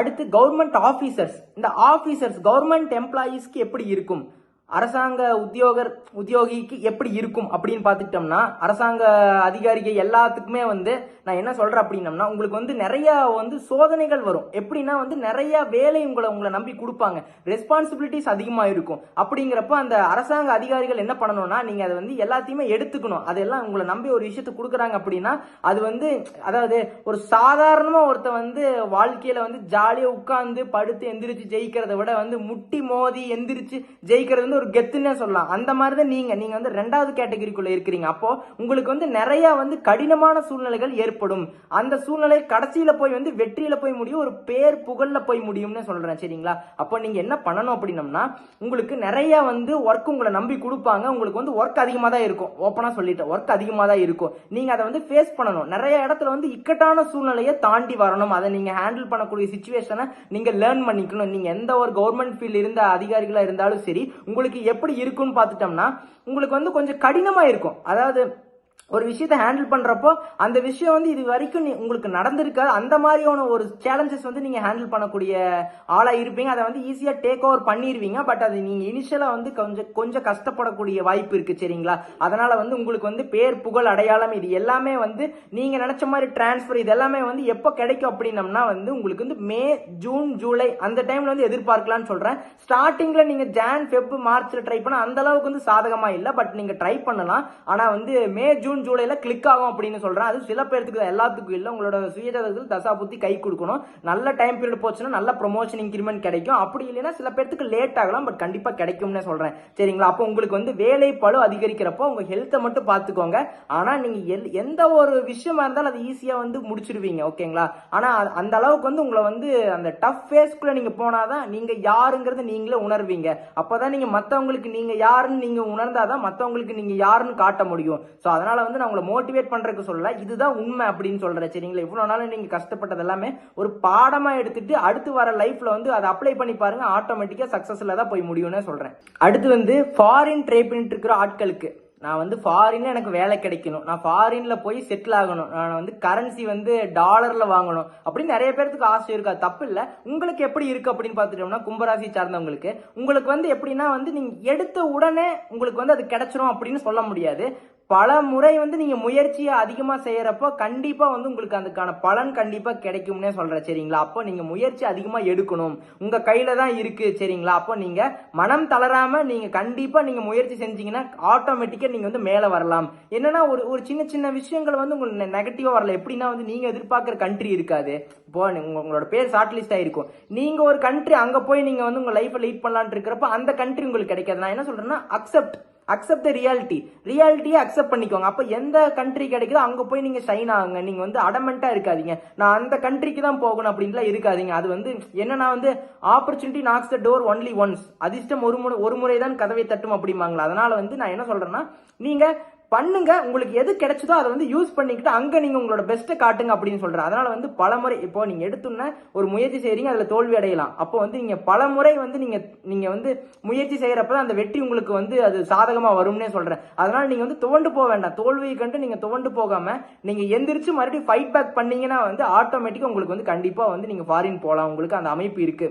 அடுத்து கவர்மெண்ட் ஆஃபீஸர்ஸ் இந்த ஆஃபீஸர்ஸ் கவர்மெண்ட் எம்ப்ளாயீஸ்க்கு எப்படி இருக்கும்? அரசாங்க உத்தியோகர் உத்தியோகிக்கு எப்படி இருக்கும் அப்படின்னு பார்த்துக்கிட்டோம்னா அரசாங்க அதிகாரிகள் எல்லாத்துக்குமே வந்து நான் என்ன சொல்கிறேன் அப்படின்னம்னா உங்களுக்கு வந்து நிறைய வந்து சோதனைகள் வரும். எப்படின்னா வந்து நிறைய வேலை உங்களை உங்களை நம்பி கொடுப்பாங்க. ரெஸ்பான்சிபிலிட்டிஸ் அதிகமாக இருக்கும். அப்படிங்கிறப்ப அந்த அரசாங்க அதிகாரிகள் என்ன பண்ணணும்னா நீங்கள் அதை வந்து எல்லாத்தையுமே எடுத்துக்கணும். அதெல்லாம் உங்களை நம்பி ஒரு விஷயத்தை கொடுக்குறாங்க அப்படின்னா அது வந்து அதாவது ஒரு சாதாரணமாக ஒருத்த வந்து வாழ்க்கையில் வந்து ஜாலியாக உட்காந்து படுத்து எந்திரிச்சு ஜெயிக்கிறத விட வந்து முட்டி மோதி எந்திரிச்சு ஜெயிக்கிறது வந்து ஒரு கெத்துன்னே சொல்லலாம். அந்த மாதிரி தான் நீங்க. நீங்க வந்து ரெண்டாவது கேட்டகரிக்குள்ள இருக்கிறீங்க. அப்போ உங்களுக்கு வந்து நிறைய வந்து கடினமான சூழ்நிலைகள் ஏற்படும். அந்த சூழ்நிலை கடைசியில போய் வந்து வெற்றியில போய் முடியும். ஒரு பேர் புகழ்ல போய் முடியும்னு சொல்றேன். சரிங்களா? அப்போ நீங்க என்ன பண்ணணும் அப்படின்னம்னா உங்களுக்கு நிறைய வந்து ஒர்க் உங்களை நம்பி கொடுப்பாங்க. உங்களுக்கு வந்து ஒர்க் அதிகமா தான் இருக்கும் ஓப்பனா சொல்லிட்டேன். ஒர்க் அதிகமா தான் இருக்கும். நீங்க அதை வந்து ஃபேஸ் பண்ணணும். நிறைய இடத்துல வந்து இக்கட்டான சூழ்நிலையை தாண்டி வரணும். அதை நீங்க ஹேண்டில் பண்ணக்கூடிய சுச்சுவேஷனை நீங்க லேர்ன் பண்ணிக்கணும். நீங்க எந்த ஒரு கவர்மெண்ட் ஃபீல்ட் இருந்த அதிகாரிகளா இருந்தாலும் சரி உங்களுக்கு எப்படி இருக்குன்னு பார்த்துட்டோம்னா உங்களுக்கு வந்து கொஞ்சம் கடினமா இருக்கும். அதாவது ஒரு விஷயத்தை ஹேண்டில் பண்ணுறப்போ அந்த விஷயம் வந்து இது வரைக்கும் நீ- உங்களுக்கு நடந்திருக்காது. அந்த மாதிரியான ஒரு சேலஞ்சஸ் வந்து நீங்கள் ஹேண்டில் பண்ணக்கூடிய ஆளாக இருப்பீங்க. அதை வந்து ஈஸியாக டேக் ஓவர் பண்ணிடுவீங்க பட் அது நீங்கள் இனிஷியலாக வந்து கொஞ்சம் கொஞ்சம் கஷ்டப்படக்கூடிய வாய்ப்பு இருக்குது சரிங்களா? அதனால் வந்து உங்களுக்கு வந்து பேர் புகழ் அடையாளம் இது எல்லாமே வந்து நீங்கள் நினச்ச மாதிரி டிரான்ஸ்ஃபர் இது எல்லாமே வந்து எப்போ கிடைக்கும் அப்படின்னம்னா வந்து உங்களுக்கு வந்து மே ஜூன் ஜூலை அந்த டைமில் வந்து எதிர்பார்க்கலாம்னு சொல்கிறேன் ஸ்டார்டிங்கில் நீங்கள் ஜான் ஃபெப் மார்ச்சில் ட்ரை பண்ண அந்த அளவுக்கு வந்து சாதகமாக இல்லை. பட் நீங்கள் ட்ரை பண்ணலாம். ஆனால் வந்து மே ஜூன் ஜூன் ஜூலையில் கிளிக் ஆகும் அப்படின்னு சொல்கிறேன் அது சில பேர்த்துக்கு தான், எல்லாத்துக்கும் இல்லை. உங்களோட சுயஜாதகத்தில் தசா புத்தி கை கொடுக்கணும். நல்ல டைம் பீரியட் போச்சுன்னா நல்ல ப்ரொமோஷன் இன்க்ரிமெண்ட் கிடைக்கும். அப்படி இல்லைன்னா சில பேர்த்துக்கு லேட் ஆகலாம் பட் கண்டிப்பாக கிடைக்கும்னு சொல்கிறேன் சரிங்களா? அப்போ உங்களுக்கு வந்து வேலை பளு அதிகரிக்கிறப்போ உங்கள் ஹெல்த்தை மட்டும் பார்த்துக்கோங்க. ஆனால் நீங்கள் எல்- எந்த ஒரு விஷயமா இருந்தாலும் அது ஈஸியாக வந்து முடிச்சிருவீங்க ஓகேங்களா? ஆனால் அந்த அளவுக்கு வந்து உங்களை வந்து அந்த டஃப் ஃபேஸ்க்குள்ளே நீங்கள் போனால் போனாதான் நீங்கள் யாருங்கிறத நீங்களே உணர்வீங்க. அப்பதான் நீங்கள் மற்றவங்களுக்கு நீங்கள் யாருன்னு உணர்ந்தா தான் மற்றவங்களுக்கு நீங்கள் யாருன்னு காட்ட முடியும். சோ அதனால் வந்து நான் உங்களை மோட்டிவேட் பண்றதுக்கு சொல்ல இதுதான் உண்மை அப்படின்னு சொல்கிறேன் சரிங்களா? இவ்வளவு நாள் நீங்க கஷ்டப்பட்டது எல்லாமே ஒரு பாடமா எடுத்துட்டு அடுத்து வர லைஃப்ல வந்து அதை அப்ளை பண்ணி பாருங்க ஆட்டோமேட்டிக்கா சக்சஸ்ல தான் போய் முடியும்னு சொல்றேன். அடுத்து வந்து ஃபாரின் ட்ரை பண்ணிட்டு இருக்கிற ஆட்களுக்கு. நான் வந்து ஃபாரின்ல எனக்கு வேலை கிடைக்கணும். நான் ஃபாரின்ல போய் செட்டில் ஆகணும். நான் வந்து கரன்சி வந்து டாலர்ல வாங்கணும். அப்படின்னு நிறைய பேருக்கு ஆசை இருக்கா. தப்பு இல்லை. உங்களுக்கு எப்படி இருக்கு அப்படின்னு பார்த்துட்டோம்னா கும்பராசி சார்ந்தவங்களுக்கு உங்களுக்கு வந்து எப்படின்னா வந்து நீங்க எடுத்த உடனே உங்களுக்கு வந்து அது கிடைச்சிரும் அப்படின்னு சொல்ல முடியாது. பல முறை வந்து நீங்க முயற்சியை அதிகமா செய்யறப்போ கண்டிப்பா வந்து உங்களுக்கு அதுக்கான பலன் கண்டிப்பா கிடைக்கும்னே சொல்றேன் சரிங்களா? அப்போ நீங்க முயற்சி அதிகமா எடுக்கணும். உங்க கையில தான் இருக்கு சரிங்களா? அப்போ நீங்க மனம் தளராம நீங்க கண்டிப்பா நீங்க முயற்சி செஞ்சீங்கன்னா ஆட்டோமேட்டிக்கா நீங்க வந்து மேல வரலாம். என்னன்னா ஒரு ஒரு சின்ன சின்ன விஷயங்கள் வந்து உங்களுக்கு நெகட்டிவா வரல. எப்படின்னா வந்து நீங்க எதிர்பார்க்குற கண்ட்ரி இருக்காது. இப்போ உங்களோட பேர் ஷார்ட் லிஸ்ட் ஆயிருக்கும். நீங்க ஒரு கண்ட்ரி அங்க போய் நீங்க வந்து உங்க லைஃப்பை லீட் பண்ணலான் இருக்கிறப்ப அந்த கண்ட்ரி உங்களுக்கு கிடைக்காது. நான் என்ன சொல்றேன்னா அக்செப்ட் அக்செப்ட் த ரியாலிட்டி ரியாலிட்டியை அக்செப்ட் பண்ணிக்கோங்க. அப்போ எந்த கண்ட்ரி கிடைக்குதோ அங்கே போய் நீங்கள் ஷைன் ஆகுங்க. நீங்கள் வந்து அடமெண்ட்டாக இருக்காதீங்க. நான் அந்த கண்ட்ரிக்கு தான் போகணும் அப்படின்லாம் இருக்காதீங்க. அது வந்து என்னன்னா வந்து opportunity knocks the door only once அதிர்ஷ்டம் ஒரு முறை ஒரு முறை தான் கதவை தட்டும் அப்படிம்பாங்களா. அதனால் வந்து நான் என்ன சொல்கிறேன்னா நீங்கள் பண்ணுங்க. உங்களுக்கு எது கிடைச்சதோ அதை வந்து யூஸ் பண்ணிக்கிட்டு அங்க நீங்க உங்களோட பெஸ்ட்டை காட்டுங்க அப்படின்னு சொல்கிறேன் அதனால வந்து பலமுறை இப்போ நீங்க எடுத்தோன்னே ஒரு முயற்சி செய்றீங்க அதுல தோல்வி அடையலாம். அப்போ வந்து நீங்க பலமுறை வந்து நீங்க நீங்க வந்து முயற்சி செய்யறப்ப அந்த வெற்றி உங்களுக்கு வந்து அது சாதகமா வரும்னே சொல்றேன். அதனால நீங்க வந்து துவண்டு போக வேண்டாம். தோல்வியை கண்டு நீங்க துவண்டு போகாம நீங்க எந்திரிச்சு மறுபடியும் ஃபைட் பேக் பண்ணீங்கன்னா வந்து ஆட்டோமேட்டிக்கா உங்களுக்கு வந்து கண்டிப்பா வந்து நீங்க ஃபாரின் போகலாம் உங்களுக்கு அந்த அமைப்பு இருக்கு.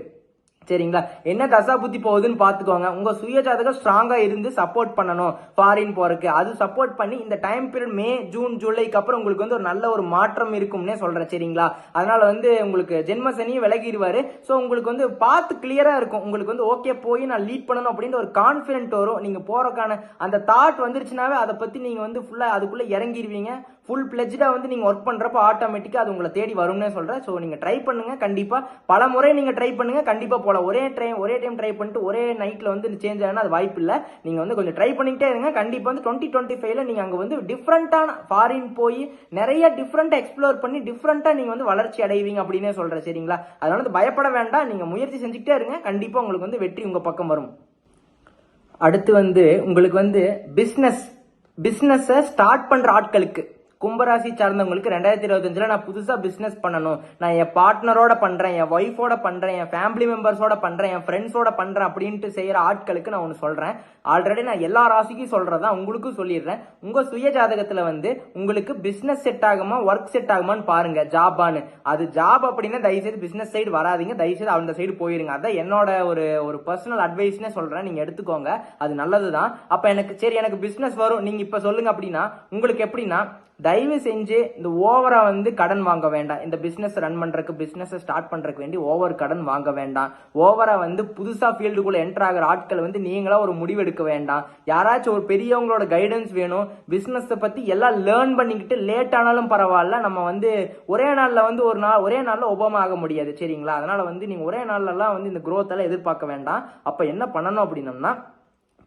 சரிங்களா? என்ன தசா புத்தி போகுதுன்னு பாத்துக்கோங்க உங்க சுயஜாதகம் ஸ்ட்ராங்காக ஸ்ட்ராங்கா இருந்து சப்போர்ட் பண்ணணும். ஃபாரின் போறதுக்கு. அது சப்போர்ட் பண்ணி இந்த டைம் பீரியட் மே ஜூன் ஜூலைக்கு அப்புறம் உங்களுக்கு வந்து ஒரு நல்ல ஒரு மாற்றம் இருக்கும்னே சொல்றேன். சரிங்களா? அதனால வந்து உங்களுக்கு ஜென்ம சனியும் விலகிடுவாரு ஸோ உங்களுக்கு வந்து பார்த்து கிளியரா இருக்கும். உங்களுக்கு வந்து ஓகே போய் நான் லீட் பண்ணணும் அப்படின்ற ஒரு கான்ஃபிடென்ட் வரும். நீங்க போறதுக்கான அந்த தாட் வந்துருச்சுனாவே அதை பத்தி நீங்க வந்து ஃபுல்லா அதுக்குள்ள இறங்கிடுவீங்க ஃபுல் பிளெஜ்டாக வந்து நீங்கள் ஒர்க் பண்ணுறப்போ ஆட்டோமேட்டிக்காக அது உங்களை தேடி வரும்னே சொல்கிறேன் ஸோ நீங்கள் ட்ரை பண்ணுங்கள் கண்டிப்பாக பல முறை நீங்கள் ட்ரை பண்ணுங்கள் கண்டிப்பாக போகலாம் ஒரே ட்ரை ஒரே டைம் ட்ரை பண்ணிட்டு ஒரே நைட்டில் வந்து சேஞ்ச் ஆனா அது வாய்ப்பு இல்லை. நீங்கள் வந்து கொஞ்சம் ட்ரை பண்ணிக்கிட்டே இருங்க. கண்டிப்பாக வந்து டுவெண்ட்டி டுவெண்ட்டி ஃபைவ்ல நீங்கள் அங்கே வந்து டிஃப்ரெண்ட்டான ஃபாரின் போய் நிறைய டிஃப்ரெண்ட்டாக எக்ஸ்ப்ளோர் பண்ணி டிஃப்ரெண்ட்டாக நீங்கள் வந்து வளர்ச்சி அடைவீங்க அப்படின்னே சொல்கிறேன் சரிங்களா? அதனால வந்து பயப்பட வேண்டாம். நீங்கள் முயற்சி செஞ்சுக்கிட்டே இருங்க. கண்டிப்பாக உங்களுக்கு வந்து வெற்றி உங்கள் பக்கம் வரும். அடுத்து வந்து உங்களுக்கு வந்து பிஸ்னஸ் பிஸ்னஸை ஸ்டார்ட் பண்ணுற ஆட்களுக்கு. கும்பராசி சார்ந்தவங்களுக்கு ரெண்டாயிரத்தி இருபத்தஞ்சுல நான் புதுசா பிசினஸ் பண்ணணும். நான் என் பார்ட்னரோட பண்றேன் என் ஒய்ஃபோட பண்றேன் என் ஃபேமிலி மெம்பர்ஸோட பண்றேன் என் ஃப்ரெண்ட்ஸோட பண்றேன் அப்படின்ட்டு செய்யற ஆட்களுக்கு நான் ஒன்று சொல்றேன். ஆல்ரெடி நான் எல்லா ராசிக்கும் சொல்றதா உங்களுக்கும் சொல்லிடுறேன். உங்க சுய ஜாதகத்துல வந்து உங்களுக்கு பிசினஸ் செட் ஆகுமா ஒர்க் செட் ஆகுமான்னு பாருங்க ஜாபான்னு அது ஜாப் அப்படின்னா தயவுசெய்து பிசினஸ் சைடு வராதீங்க. தயவுசெய்து அந்த சைடு போயிருங்க. அதான் என்னோட ஒரு ஒரு பர்சனல் அட்வைஸ்னே சொல்றேன். நீங்க எடுத்துக்கோங்க. அது நல்லதுதான். அப்ப எனக்கு சரி எனக்கு பிசினஸ் வரும். நீங்க இப்ப சொல்லுங்க அப்படின்னா உங்களுக்கு எப்படின்னா தயவு செஞ்சு இந்த ஓவரா வந்து கடன் வாங்க வேண்டாம். இந்த பிசினஸ் ரன் பண்றதுக்கு பிசினஸ் ஸ்டார்ட் பண்றதுக்கு வேண்டி ஓவர் கடன் வாங்க வேண்டாம். ஓவரா வந்து புதுசா ஃபீல்டுக்குள்ள என்டர் ஆகிற ஆட்கள் வந்து நீங்களா ஒரு முடிவெடுக்க வேண்டாம். யாராச்சும் ஒரு பெரியவங்களோட கைடன்ஸ் வேணும். பிசினஸ் பத்தி எல்லாம் லேர்ன் பண்ணிக்கிட்டு லேட் ஆனாலும் பரவாயில்ல. நம்ம வந்து ஒரே நாள்ல வந்து ஒரு நாள் ஒரே நாள்ல ஒபாமா ஆக முடியாது சரிங்களா? அதனால வந்து நீங்க ஒரே நாள்ல வந்து இந்த growth எல்லாம் எதிர்பார்க்க வேண்டாம். அப்ப என்ன பண்ணணும் அப்படின்னம்னா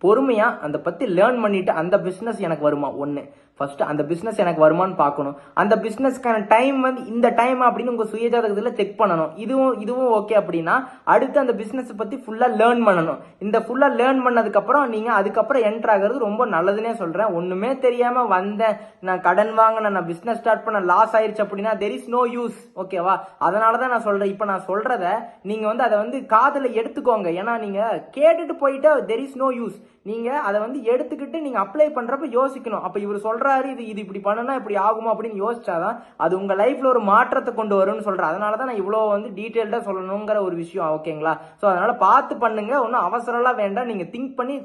பொறுமையா அந்த பத்தி லேர்ன் பண்ணிட்டு அந்த பிசினஸ் எனக்கு வருமா? ஒன்று ஃபஸ்ட்டு அந்த பிஸ்னஸ் எனக்கு வருமான்னு பார்க்கணும். அந்த பிஸ்னஸ்க்கான டைம் வந்து இந்த டைம் அப்படின்னு உங்கள் சுயஜாதகத்தில் செக் பண்ணணும். இதுவும் இதுவும் ஓகே அப்படின்னா அடுத்து அந்த பிஸ்னஸை பற்றி ஃபுல்லாக லேர்ன் பண்ணணும். இந்த ஃபுல்லாக லேர்ன் பண்ணதுக்கப்புறம் நீங்கள் அதுக்கப்புறம் என்ட்ரு ஆகிறது ரொம்ப நல்லதுன்னே சொல்கிறேன் ஒன்றுமே தெரியாமல் வந்தேன். நான் கடன் வாங்கினேன் நான் பிஸ்னஸ் ஸ்டார்ட் பண்ண லாஸ் ஆயிடுச்சு அப்படின்னா தெர் இஸ் நோ யூஸ் ஓகேவா அதனால தான் நான் சொல்கிறேன் இப்போ நான் சொல்கிறத நீங்கள் வந்து அதை வந்து காதில் எடுத்துக்கோங்க. ஏன்னா நீங்கள் கேட்டுட்டு போயிட்டா தெர் இஸ் நோ யூஸ் நீங்க அதை வந்து எடுத்துக்கிட்டு நீங்க அப்ளை பண்றப்ப யோசிக்கணும். அப்ப இவர் சொல்றாரு இது இது இப்படி பண்ணனா இப்படி ஆகுமா அப்படின்னு யோசிச்சாதான் அது உங்க லைஃப்ல ஒரு மாற்றத்தை கொண்டு வரும்னு சொல்றேன் அதனால தான் நான் இவ்வளவு வந்து டீட்டெயில்டா சொல்லணுங்கிற ஒரு விஷயம் ஓகேங்களா? சோ அதனால பார்த்து பண்ணுங்க. ஒன்றும் அவசரம்லாம் வேண்டாம். நீங்க திங்க் பண்ணி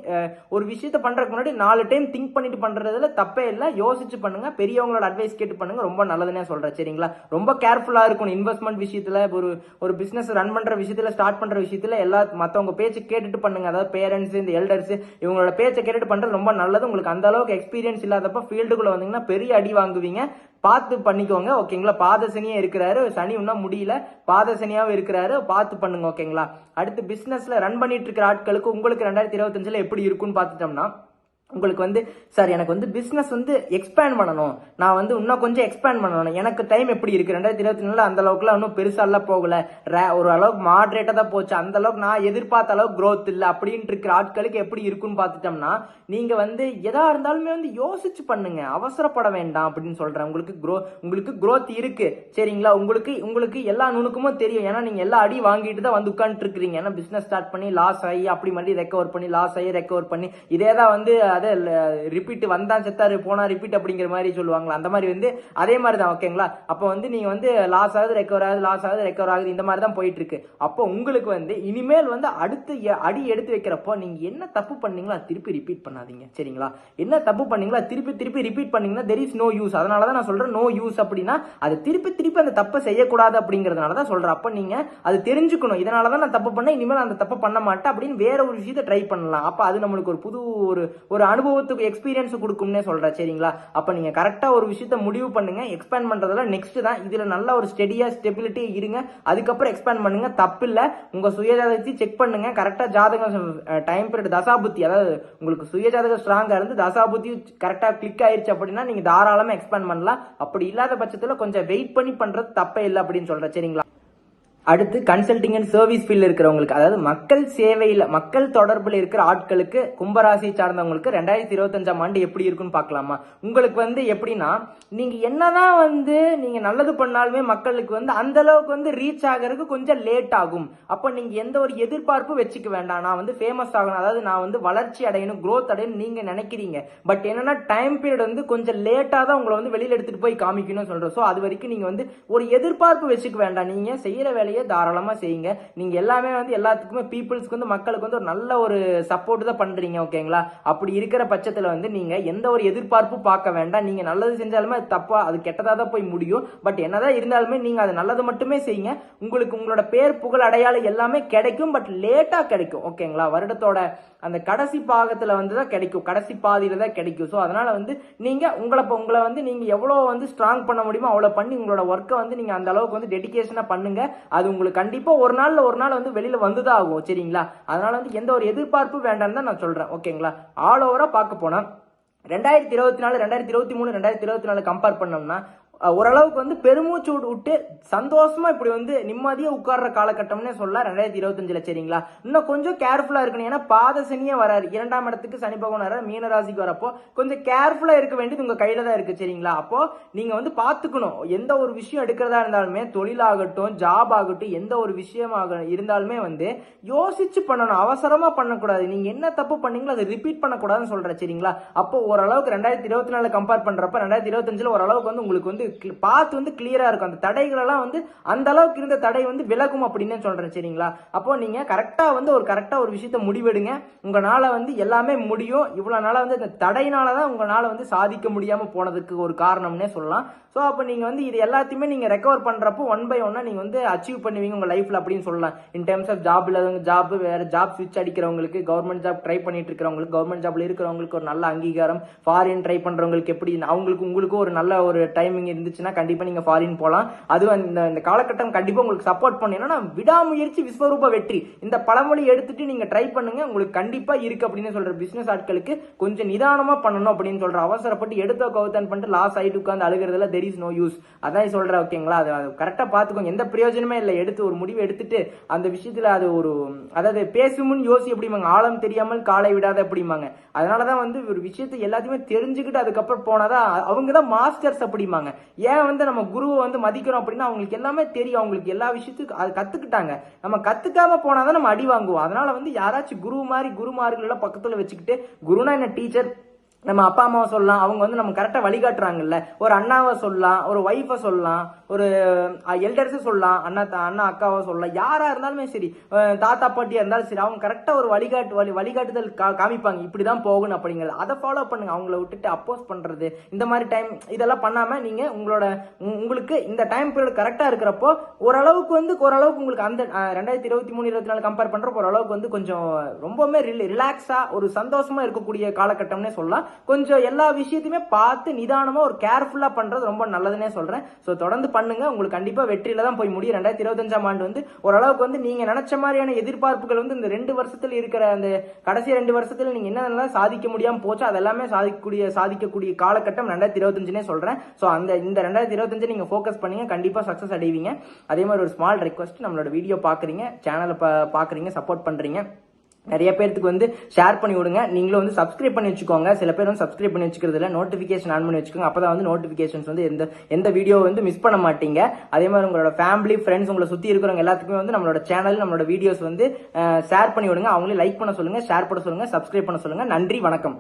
ஒரு விஷயத்த பண்றதுக்கு முன்னாடி நாலு டைம் திங்க் பண்ணிட்டு பண்றதுல தப்பே இல்லை. யோசிச்சு பண்ணுங்க. பெரியவங்களோட அட்வைஸ் கேட்டு பண்ணுங்க. ரொம்ப நல்லதுன்னே சொல்றேன். சரிங்களா? ரொம்ப கேர்ஃபுல்லா இருக்கணும். இன்வெஸ்ட்மெண்ட் விஷயத்துல ஒரு ஒரு பிசினஸ் ரன் பண்ற விஷயத்துல ஸ்டார்ட் பண்ற விஷயத்துல எல்லா மத்தவங்க பேச்சு கேட்டுட்டு பண்ணுங்க. அதாவது பேரண்ட்ஸ் இந்த எல்டர்ஸ் இவங்களோட பேச்சை கேட்டுட்டு பண்ணுறது ரொம்ப நல்லது. உங்களுக்கு அந்த அளவுக்கு எக்ஸ்பீரியன்ஸ் இல்லாதப்ப ஃபீல்டுக்குள்ள வந்தீங்கன்னா பெரிய அடி வாங்குவீங்க. பார்த்து பண்ணிக்கோங்க ஓகேங்களா? பாத சனியே இருக்கிறாரு. சனி இன்னும் முடியல. பாத சனியாவும் இருக்கிறாரு. பார்த்து பண்ணுங்க ஓகேங்களா? அடுத்து பிசினஸ்ல ரன் பண்ணிட்டு இருக்கிற ஆட்களுக்கு உங்களுக்கு ரெண்டாயிரத்தி இருபத்தஞ்சுல எப்படி இருக்கும்னு பார்த்துட்டோம்னா உங்களுக்கு வந்து சார் எனக்கு வந்து பிஸ்னஸ் வந்து எக்ஸ்பேண்ட் பண்ணணும். நான் வந்து இன்னும் கொஞ்சம் எக்ஸ்பேண்ட் பண்ணணும். எனக்கு டைம் எப்படி இருக்கு? ரெண்டாயிரத்தி இருபத்தி நாலில் அந்த அளவுக்குலாம் இன்னும் பெருசாலாம் போகல. ரே- ஒரு அளவுக்கு மாட்ரேட்டாக தான் போச்சு. அந்த அளவுக்கு நான் எதிர்பார்த்த அளவுக்கு க்ரோத் இல்லை. அப்படின்ட்டு இருக்கிற ஆட்களுக்கு எப்படி இருக்குன்னு பார்த்துட்டோம்னா நீங்க வந்து எதா இருந்தாலுமே வந்து யோசிச்சு பண்ணுங்க. அவசரப்பட வேண்டாம் அப்படின்னு சொல்றேன். உங்களுக்கு க்ரோ உங்களுக்கு க்ரோத் இருக்கு. சரிங்களா? உங்களுக்கு உங்களுக்கு எல்லா நுணுக்கமும் தெரியும். ஏன்னா நீங்க எல்லா அடி வாங்கிட்டு தான் வந்து உட்காந்துட்டு இருக்கிறீங்க. ஏன்னா பிசினஸ் ஸ்டார்ட் பண்ணி லாஸ் ஆகி அப்படி மாதிரி ரெக்கவர் பண்ணி லாஸ் ஆகி ரெக்கவர் பண்ணி இதே தான் வந்து அதை ரிப்பீட் வந்தான் செத்தாரு போனா ரிப்பீட் அப்படிங்கிற மாதிரி சொல்லுவாங்களா? அந்த மாதிரி வந்து அதே மாதிரி தான் ஓகேங்களா அப்போ வந்து நீங்கள் வந்து லாஸ் ஆகுது ரெக்கவர் ஆகுது லாஸ் ஆகுது ரெக்கவர் ஆகுது இந்த மாதிரி தான் போயிட்டு இருக்கு அப்போ உங்களுக்கு வந்து இனிமேல் வந்து அடுத்து அடி எடுத்து வைக்கிறப்போ நீங்கள் என்ன தப்பு பண்ணீங்களோ திருப்பி ரிப்பீட் பண்ணாதீங்க. சரிங்களா? என்ன தப்பு பண்ணீங்களோ திருப்பி திருப்பி ரிப்பீட் பண்ணீங்கன்னா தெர் இஸ் நோ யூஸ் அதனால தான் நான் சொல்கிறேன் நோ யூஸ் அப்படின்னா அது திருப்பி திருப்பி அந்த தப்பை செய்யக்கூடாது அப்படிங்கிறதுனால தான் சொல்கிறேன் அப்போ நீங்கள் அது தெரிஞ்சுக்கணும். இதனால தான் நான் தப்பு பண்ணேன் இனிமேல் அந்த தப்பு பண்ண மாட்டேன் அப்படின்னு வேற ஒரு விஷயத்தை ட்ரை பண்ணலாம். அப்போ அது நம்மளுக்கு ஒரு புது ஒரு ஒரு அனுபவத்துக்கு எக்ஸ்பீரியன்ஸ் கொடுக்கும்னே சொல்கிறேன் சரிங்களா? அப்போ நீங்கள் கரெக்டாக ஒரு விஷயத்த முடிவு பண்ணுங்க எக்ஸ்பேண்ட் பண்ணுறதுல நெக்ஸ்ட் தான். இதில் நல்ல ஒரு ஸ்டெடியாக ஸ்டெபிலிட்டி இருங்க. அதுக்கப்புறம் எக்ஸ்பேண்ட் பண்ணுங்க. தப்பு இல்லை. உங்கள் சுயஜாதகத்தை செக் பண்ணுங்க. கரெக்டாக ஜாதகம் டைம் பீரியட் தசாபுத்தி அதாவது உங்களுக்கு சுயஜாதகம் ஸ்ட்ராங்காக இருந்து தசாபுத்தி கரெக்டாக கிளிக் ஆயிடுச்சு அப்படின்னா நீங்கள் தாராளமாக எக்ஸ்பேண்ட் பண்ணலாம். அப்படி இல்லாத பட்சத்தில் கொஞ்சம் வெயிட் பண்ணி பண்ணுறது தப்பே இல்லை அப்படின்னு சொல்கிறேன் சரிங்களா? அடுத்து கன்சல்டிங் அண்ட் சர்வீஸ் ஃபீல்டு இருக்கிறவங்களுக்கு அதாவது மக்கள் சேவையில் மக்கள் தொடர்பில் இருக்கிற ஆட்களுக்கு கும்பராசியை சார்ந்தவங்களுக்கு ரெண்டாயிரத்தி இருபத்தஞ்சாம் ஆண்டு எப்படி இருக்குன்னு பார்க்கலாமா? உங்களுக்கு வந்து எப்படின்னா நீங்கள் என்னதான் வந்து நீங்கள் நல்லது பண்ணாலுமே மக்களுக்கு வந்து அந்த அளவுக்கு வந்து ரீச் ஆகிறதுக்கு கொஞ்சம் லேட் ஆகும். அப்போ நீங்கள் எந்த ஒரு எதிர்பார்ப்பும் வச்சுக்க வேண்டாம். நான் வந்து ஃபேமஸ் ஆகணும். அதாவது நான் வந்து வளர்ச்சி அடையணும் க்ரோத் அடையணும் நீங்கள் நினைக்கிறீங்க. பட் என்னன்னா டைம் பீரியட் வந்து கொஞ்சம் லேட்டாக தான் உங்களை வந்து வெளியில் எடுத்துகிட்டு போய் காமிக்கணும்னு சொல்கிறோம் ஸோ அது வரைக்கும் நீங்கள் வந்து ஒரு எதிர்பார்ப்பு வச்சுக்க வேண்டாம். நீங்கள் செய்கிற வேலை வேலையை தாராளமாக செய்யுங்க. நீங்கள் எல்லாமே வந்து எல்லாத்துக்குமே பீப்புள்ஸ்க்கு வந்து மக்களுக்கு வந்து ஒரு நல்ல ஒரு சப்போர்ட் தான் பண்ணுறீங்க ஓகேங்களா அப்படி இருக்கிற பட்சத்தில் வந்து நீங்கள் எந்த ஒரு எதிர்பார்ப்பும் பார்க்க வேண்டாம். நீங்கள் நல்லது செஞ்சாலுமே அது தப்பாக அது கெட்டதாக தான் போய் முடியும். பட் என்னதான் இருந்தாலுமே நீங்கள் அது நல்லது மட்டுமே செய்யுங்க. உங்களுக்கு உங்களோட பேர் புகழ் அடையாளம் எல்லாமே கிடைக்கும் பட் லேட்டாக கிடைக்கும் ஓகேங்களா வருடத்தோட அந்த கடைசி பாகத்தில் வந்து தான் கிடைக்கும். கடைசி பாதியில் தான் கிடைக்கும். ஸோ அதனால் வந்து நீங்கள் உங்களை இப்போ உங்களை வந்து நீங்கள் எவ்வளோ வந்து ஸ்ட்ராங் பண்ண முடியுமோ அவ்வளோ பண்ணி உங்களோட ஒர்க்கை வந்து நீங்கள் அந்த அளவுக்கு வந்து டெடிக்கேஷனாக பண்ணுங்கள் அது உங்களுக்கு கண்டிப்பா ஒரு நாள்ல ஒரு நாள் வந்து வெளியில வந்துதான் ஆகும் சரிங்களா? அதனால வந்து எந்த ஒரு எதிர்பார்ப்பும் வேண்டாம்னு தான் நான் சொல்றேன் ஓகேங்களா? ஆல் ஓவரா பார்க்க போனா ரெண்டாயிரத்தி இருபத்தி நாலு ரெண்டாயிரத்தி இருபத்தி மூணு ரெண்டாயிரத்தி இருபத்தி நாலு கம்பேர் பண்ணோம்னா ஓரளவுக்கு வந்து பெருமூச்சு விட்டு- சந்தோஷமா இப்படி வந்து நிம்மதியா உட்கார்ற காலகட்டம்னே சொல்லலாம் ரெண்டாயிரத்தி இருபத்தஞ்சுல சரிங்களா? இன்னும் கொஞ்சம் கேர்ஃபுல்லா இருக்கணும். ஏன்னா பாத சனியே வராரு. இரண்டாம் இடத்துக்கு சனி பகவான் வர மீனராசிக்கு வரப்போ கொஞ்சம் கேர்ஃபுல்லா இருக்க வேண்டியது உங்க கையில தான் இருக்கு சரிங்களா? அப்போ நீங்க வந்து பாத்துக்கணும். எந்த ஒரு விஷயம் எடுக்கிறதா இருந்தாலுமே தொழிலாகட்டும் ஜாப் ஆகட்டும் எந்த ஒரு விஷயமாக இருந்தாலுமே வந்து யோசிச்சு பண்ணணும். அவசரமா பண்ணக்கூடாது. நீங்க என்ன தப்பு பண்ணீங்களோ அதை ரிப்பீட் பண்ணக்கூடாதுன்னு சொல்றேன் சரிங்களா? அப்போ ஓரளவுக்கு ரெண்டாயிரத்தி இருபத்தி நாலு கம்பேர் பண்றப்ப ரெண்டாயிரத்தி இருபத்தஞ்சுல ஓரளவுக்கு வந்து உங்களுக்கு வந்து பாத் பார்த்து வந்து கிளியரா இருக்கும். அந்த தடைகளெல்லாம் வந்து அந்த அளவுக்கு இருந்த தடை வந்து விலகும் அப்படின்னு சொல்றேன் சரிங்களா? அப்போ நீங்க கரெக்டா வந்து ஒரு கரெக்டா ஒரு விஷயத்த முடிவெடுங்க. உங்களால வந்து எல்லாமே முடியும். இவ்வளவு நாளா வந்து இந்த தடையினால தான் உங்களால வந்து சாதிக்க முடியாம போனதுக்கு ஒரு காரணம்னே சொல்லலாம். ஸோ அப்போ நீங்க வந்து இது எல்லாத்தையுமே நீங்க ரெக்கவர் பண்றப்போ ஒன் பை ஒன்னா நீங்க வந்து அச்சீவ் பண்ணுவீங்க உங்க லைஃப்ல அப்படின்னு சொல்லலாம். இன் டேர்ம்ஸ் ஆஃப் ஜாப் இல்லாதவங்க ஜாப் வேற ஜாப் ஸ்விட்ச் அடிக்கிறவங்களுக்கு கவர்மெண்ட் ஜாப் ட்ரை பண்ணிட்டு இருக்கிறவங்களுக்கு கவர்மெண்ட் ஜாப்ல இருக்கிறவங்களுக்கு ஒரு நல்ல அங்கீகாரம். ஃபாரின் ட்ரை பண்றவங்களுக்கு எப்படி அவங்களுக்கு உங்களுக்கு ஒரு நல்ல ஒரு டைமிங் இருந்துச்சுன்னா கண்டிப்பா நீங்க ஃபாரின் போகலாம் அதுவும் இந்த இந்த காலகட்டம் கண்டிப்பா உங்களுக்கு சப்போர்ட் பண்ணும். ஏன்னா விடாமுயற்சி விஸ்வரூப வெற்றி. இந்த பழமொழி எடுத்துட்டு நீங்க ட்ரை பண்ணுங்க. உங்களுக்கு கண்டிப்பா இருக்கு அப்படின்னு சொல்ற பிசினஸ் ஆட்களுக்கு கொஞ்சம் நிதானமா பண்ணணும் அப்படின்னு சொல்ற அவசரப்பட்டு எடுத்த கவுத்தன் பண்ணிட்டு லாஸ் ஆயிட்டு உட்காந்து அழுகிறதுல தெர் இஸ் நோ யூஸ் அதான் சொல்றேன் ஓகேங்களா அது கரெக்டா பாத்துக்கோங்க எந்த பிரயோஜனமே இல்லை. எடுத்து ஒரு முடிவு எடுத்துட்டு அந்த விஷயத்துல அது ஒரு அதாவது பேசுமுன்னு யோசி எப்படிமாங்க ஆழம் தெரியாமல் காலை விடாத எப்படிமாங்க அதனாலதான் வந்து ஒரு விஷயத்தை எல்லாத்தையுமே தெரிஞ்சுக்கிட்டு அதுக்கப்புறம் போனாதான் அவங்க தான் மாஸ்டர்ஸ் அப்படிமாங்க ஏன் வந்து நம்ம குருவை வந்து மதிக்கிறோம் அப்படின்னா அவங்களுக்கு எல்லாமே தெரியும். அவங்களுக்கு எல்லா விஷயத்துக்கும் அது கத்துக்கிட்டாங்க. நம்ம கத்துக்காம போனாதான் நம்ம அடி வாங்குவோம். அதனால வந்து யாராச்சும் குரு மாதிரி குருமார்கள் எல்லாம் பக்கத்துல வச்சுக்கிட்டு குருனா என்ன டீச்சர் நம்ம அப்பா அம்மாவை சொல்லலாம். அவங்க வந்து நம்ம கரெக்டாக வழிகாட்டுறாங்கல்ல. ஒரு அண்ணாவை சொல்லலாம் ஒரு ஒய்ஃபை சொல்லலாம் ஒரு எல்டர்ஸை சொல்லலாம் அண்ணா அண்ணா அக்காவை சொல்லலாம். யாராக இருந்தாலுமே சரி தாத்தா பாட்டியாக இருந்தாலும் சரி அவங்க கரெக்டாக ஒரு வழிகாட்டு வழி வழிகாட்டுதல் கா- காமிப்பாங்க. இப்படி தான் போகணும் அப்படிங்கிறது. அதை ஃபாலோ பண்ணுங்கள் அவங்கள விட்டுட்டு அப்போஸ் பண்ணுறது இந்த மாதிரி டைம் இதெல்லாம் பண்ணாமல் நீங்கள் உங்களோட உங்களுக்கு இந்த டைம் பீரியட் கரெக்டாக இருக்கிறப்போ ஓரளவுக்கு வந்து ஓரளவுக்கு உங்களுக்கு அந்த ரெண்டாயிரத்தி இருபத்தி மூணு இருபத்தி நாலு கம்பேர் பண்ணுறப்போ ஓரளவுக்கு வந்து கொஞ்சம் ரொம்பவுமே ரிலாக்ஸாக ஒரு சந்தோஷமாக இருக்கக்கூடிய காலகட்டம்னே சொல்லலாம். கொஞ்சம் எல்லா விஷயத்தையுமே பார்த்து நிதானமா ஒரு கேர்ஃபுல்லா பண்றது ரொம்ப நல்லதுன்னே சொல்றேன். ஸோ தொடர்ந்து பண்ணுங்க. உங்களுக்கு கண்டிப்பா வெற்றியில தான் போய் முடியும். ரெண்டாயிரத்தி இருபத்தஞ்சாம் ஆண்டு வந்து ஓரளவுக்கு வந்து நீங்க நினைச்ச மாதிரியான எதிர்பார்ப்புகள் வந்து இந்த ரெண்டு வருஷத்துல இருக்கிற அந்த கடைசி ரெண்டு வருஷத்துல நீங்க என்னென்னலாம் சாதிக்க முடியாம போச்சோ அதெல்லாமே சாதிக்கக்கூடிய சாதிக்கக்கூடிய காலகட்டம் ரெண்டாயிரத்தி இருபத்தஞ்சுனே சொல்றேன். ஸோ அந்த இந்த ரெண்டாயிரத்தி இருபத்தஞ்சு நீங்க ஃபோக்கஸ் பண்ணீங்க. கண்டிப்பா சக்சஸ் அடைவீங்க. அதே மாதிரி ஒரு ஸ்மால் ரெக்வஸ்ட் நம்மளோட வீடியோ பாக்குறீங்க. சேனலை பாக்குறீங்க சப்போர்ட் பண்றீங்க. நிறைய பேர்த்துக்கு வந்து ஷேர் பண்ணி விடுங்க. நீங்களும் வந்து சப்ஸ்கிரைப் பண்ணி வச்சுக்கோங்க. சில பேர் வந்து சப்ஸ்கிரைப் பண்ணி வச்சுக்கிறது இல்லை. நோட்டிஃபிகேஷன் ஆன் பண்ணி வச்சுக்கோங்க. அப்பதான் வந்து நோட்டிஃபிகேஷன்ஸ் வந்து எந்த எந்த வீடியோ வந்து மிஸ் பண்ண மாட்டீங்க. அதே மாதிரி உங்களோட ஃபேமிலி ஃப்ரெண்ட்ஸ் உங்களை சுற்றி இருக்கிறவங்க எல்லாத்துக்குமே வந்து நம்மளோட சேனல் நம்மளோட வீடியோஸ் வந்து ஷேர் பண்ணி விடுங்க. அவங்களே லைக் பண்ண சொல்லுங்கள் ஷேர் பண்ண சொல்லுங்கள் சப்ஸ்கிரைப் பண்ண சொல்லுங்கள் நன்றி வணக்கம்.